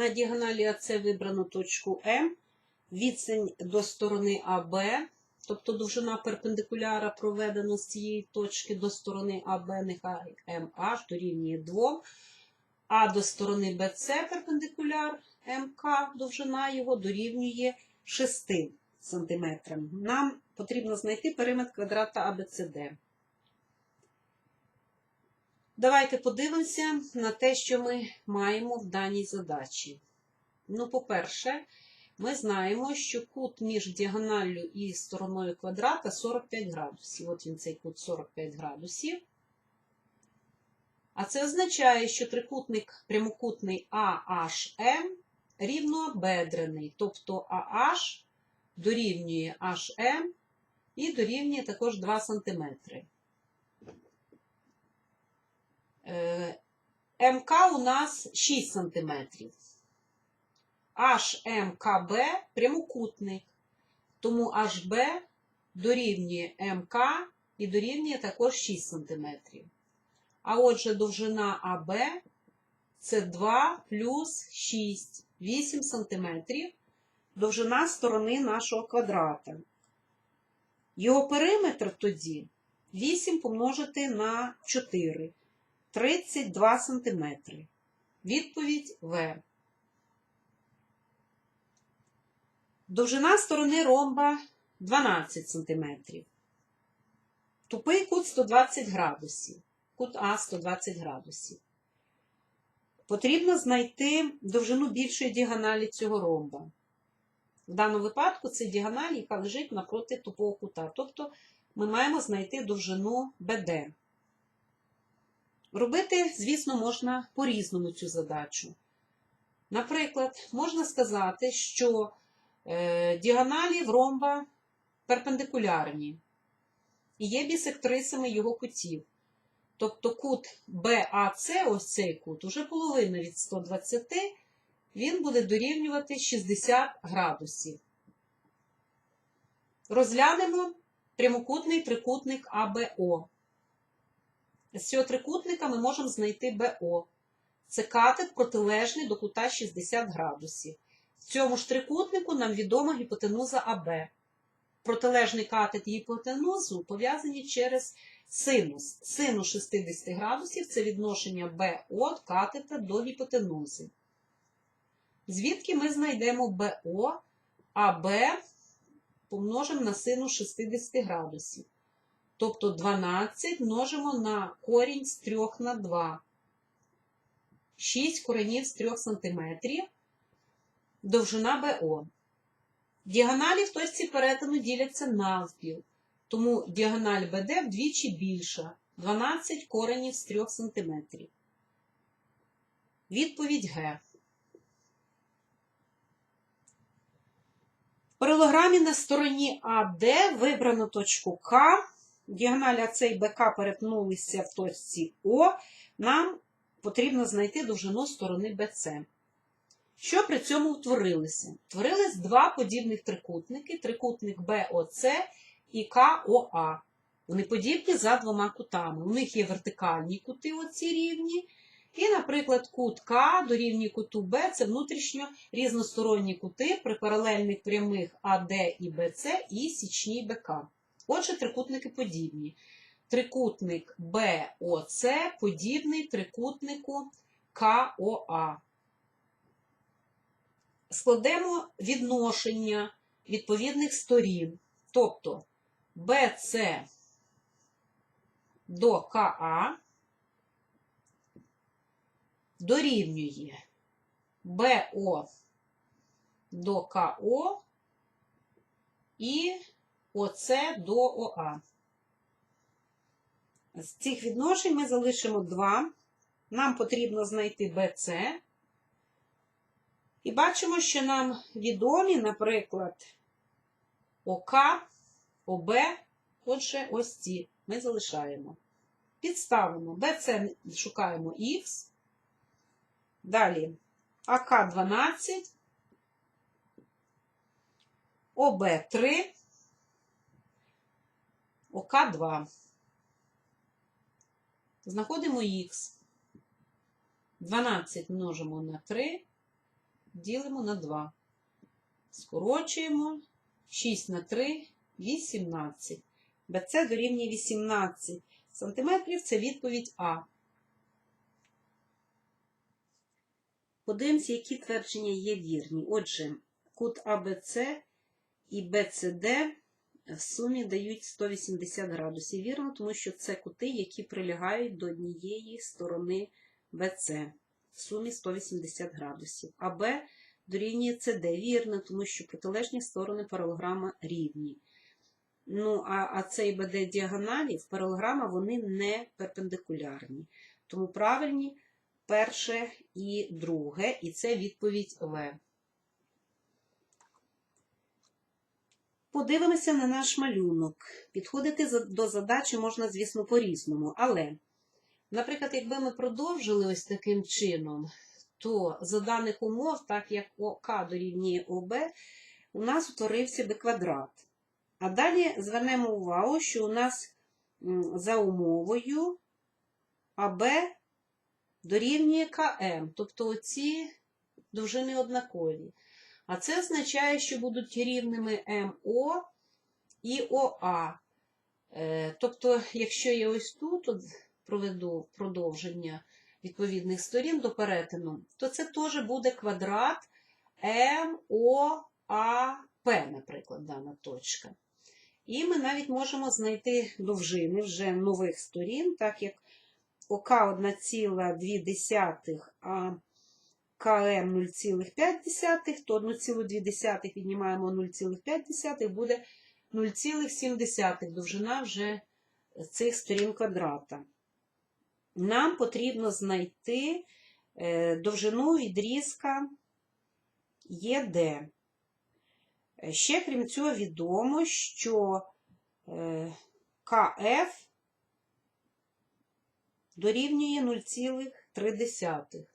На діагоналі АЦ вибрано точку М, відстань до сторони АБ, тобто довжина перпендикуляра проведена з цієї точки до сторони АБ, нехай МH дорівнює 2, а до сторони БЦ перпендикуляр МК, довжина його дорівнює 6 см. Нам потрібно знайти периметр квадрата ABCD. Давайте подивимося на те, що ми маємо в даній задачі. Ну, по-перше, ми знаємо, що кут між діагоналлю і стороною квадрата 45 градусів. От він цей кут 45 градусів. А це означає, що трикутник прямокутний AHM рівнообедрений, тобто AH дорівнює HM і дорівнює також 2 см. Е, МК у нас 6 см. HMKB прямокутник. Тому HB дорівнює МК і дорівнює також 6 см. А отже, довжина АБ це 2 плюс 6, 8 см. Довжина сторони нашого квадрата. Його периметр тоді 8 помножити на 4. 32 см. Відповідь В. Довжина сторони ромба 12 см. Тупий кут 120 градусів. Кут А 120 градусів. Потрібно знайти довжину більшої діагоналі цього ромба. В даному випадку це діагональ, яка лежить напроти тупого кута. Тобто ми маємо знайти довжину БД. Робити, звісно, можна по-різному цю задачу. Наприклад, можна сказати, що е, діагоналі в ромба перпендикулярні і є бісектрисами його кутів. Тобто кут БАЦ, ось цей кут, уже половина від 120, він буде дорівнювати 60 градусів. Розглянемо прямокутний трикутник АБО. З цього трикутника ми можемо знайти БО. Це катет протилежний до кута 60 градусів. В цьому ж трикутнику нам відома гіпотенуза АБ. Протилежний катет гіпотенузу пов'язані через синус. Синус 60 градусів це відношення БО катета до гіпотенузи. Звідки ми знайдемо БО, а Б помножимо на синус 60 градусів. Тобто 12 множимо на корінь з 3 на 2. 6 коренів з 3 см. Довжина БО. Діагоналі в точці перетину діляться навпіл. Тому діагональ БД вдвічі більша. 12 коренів з 3 см. Відповідь Г. В паралограмі на стороні АД вибрано точку К. Діагональ АЦ і БК перетнулися в точці О. Нам потрібно знайти довжину сторони БЦ. Що при цьому утворилося? Утворились два подібних трикутники: трикутник БОЦ і КОА. Вони подібні за двома кутами. У них є вертикальні кути, оці рівні. І, наприклад, кут К дорівнює куту Б це внутрішньо різносторонні кути при паралельних прямих АД і БЦ і січній БК. Отже, трикутники подібні. Трикутник БОЦ подібний трикутнику КОА. Складемо відношення відповідних сторін. Тобто БЦ до КА дорівнює БО до КО і ОЦ до ОА. З цих відношень ми залишимо 2. Нам потрібно знайти БЦ. І бачимо, що нам відомі, наприклад, ОК, ОБ, отже, ось ці ми залишаємо. Підставимо BC шукаємо Х. Далі АК 12, ОБ 3, ОК 2. Знаходимо Х. 12 множимо на 3. ділимо на 2. Скорочуємо 6 на 3 18. БЦ дорівнює 18 сантиметрів. Це відповідь А. Подивимося, які твердження є вірні. Отже, кут АБЦ і БЦД в сумі дають 180 градусів. Вірно, тому що це кути, які прилягають до однієї сторони БЦ. В сумі 180 градусів. АБ дорівнює СД. Вірно, тому що протилежні сторони паралограма рівні. Ну, а, а С і БД діагоналі в паралограма вони не перпендикулярні. Тому правильні перше і друге, і це відповідь В. Подивимося на наш малюнок. Підходити до задачі можна, звісно, по-різному. Але, наприклад, якби ми продовжили ось таким чином, то за даних умов, так як ОК дорівнює ОБ, у нас утворився би квадрат. А далі звернемо увагу, що у нас за умовою АБ дорівнює КМ, тобто оці довжини однакові. А це означає, що будуть рівними МО і ОА. Е, Тобто, якщо я ось тут от проведу продовження відповідних сторін до перетину, то це теж буде квадрат МОАП, наприклад, дана точка. І ми навіть можемо знайти довжини вже нових сторін, так як ОК 1,2, а КМ 0,5, то 1,2 віднімаємо 0,5, буде 0,7 довжина вже цих сторін квадрата. Нам потрібно знайти е, довжину відрізка ЄД. Ще, крім цього, відомо, що е, КФ дорівнює 0,3.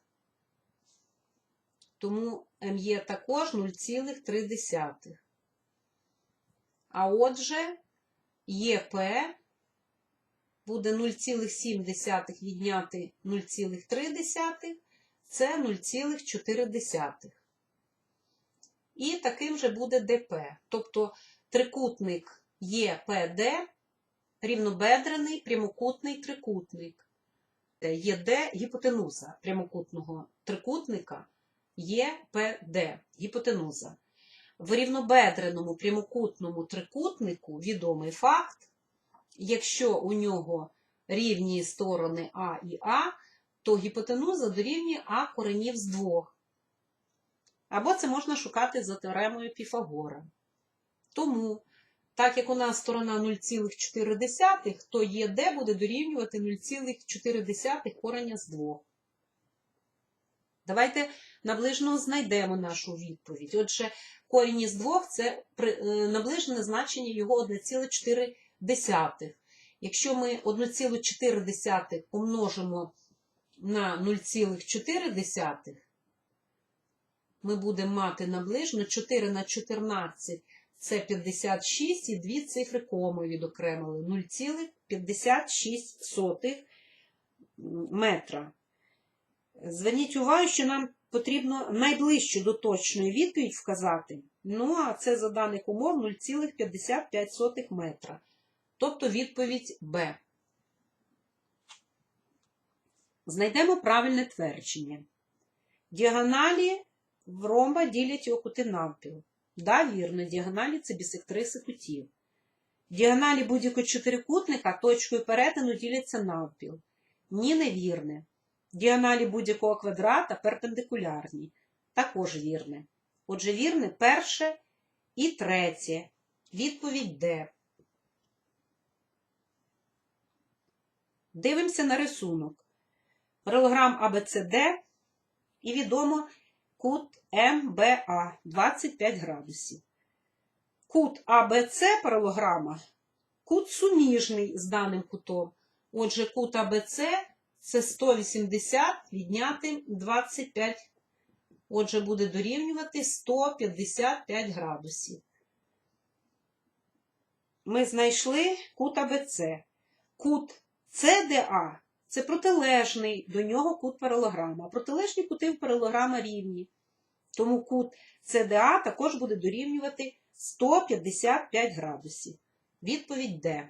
Тому МЄ також 0,3. А отже, ЄП буде 0,7 відняти 0,3, це 0,4. І таким же буде ДП. Тобто трикутник ЄПД рівнобедрений прямокутний трикутник. ЄД гіпотенуза прямокутного трикутника ЄПД гіпотенуза. В рівнобедреному прямокутному трикутнику відомий факт, якщо у нього рівні сторони А і А, то гіпотенуза дорівнює А коренів з двох. Або це можна шукати за теоремою Піфагора. Тому, так як у нас сторона 0,4, то ЄД буде дорівнювати 0,4 кореня з 2. Давайте наближено знайдемо нашу відповідь. Отже, корінь із 2 – це е, наближене значення його 1,4. Якщо ми 1,4 помножимо на 0,4, ми будемо мати наближено 4 на 14 це 56 і дві цифри коми відокремили 0,56 метра. Зверніть увагу, що нам потрібно найближчу до точної відповідь вказати. Ну, а це за даних умов 0,55 метра. Тобто відповідь Б. Знайдемо правильне твердження. Діагоналі в ромба ділять його кути навпіл. Да, вірно, діагоналі це бісектриси кутів. Діагоналі будь-якого чотирикутника точкою перетину діляться навпіл. Ні, невірне. Діагоналі будь-якого квадрата перпендикулярні. Також вірне. Отже, вірне перше і третє. Відповідь Д. Дивимося на рисунок. Паралограм АБЦД і відомо кут МБА 25 градусів. Кут АБЦ паралограма кут суміжний з даним кутом. Отже, кут АБЦ це 180 відняти 25. Отже, буде дорівнювати 155 градусів. Ми знайшли кут АБЦ. Кут ЦДА це протилежний до нього кут паралограма. Протилежні кути в паралограма рівні. Тому кут ЦДА також буде дорівнювати 155 градусів. Відповідь Д.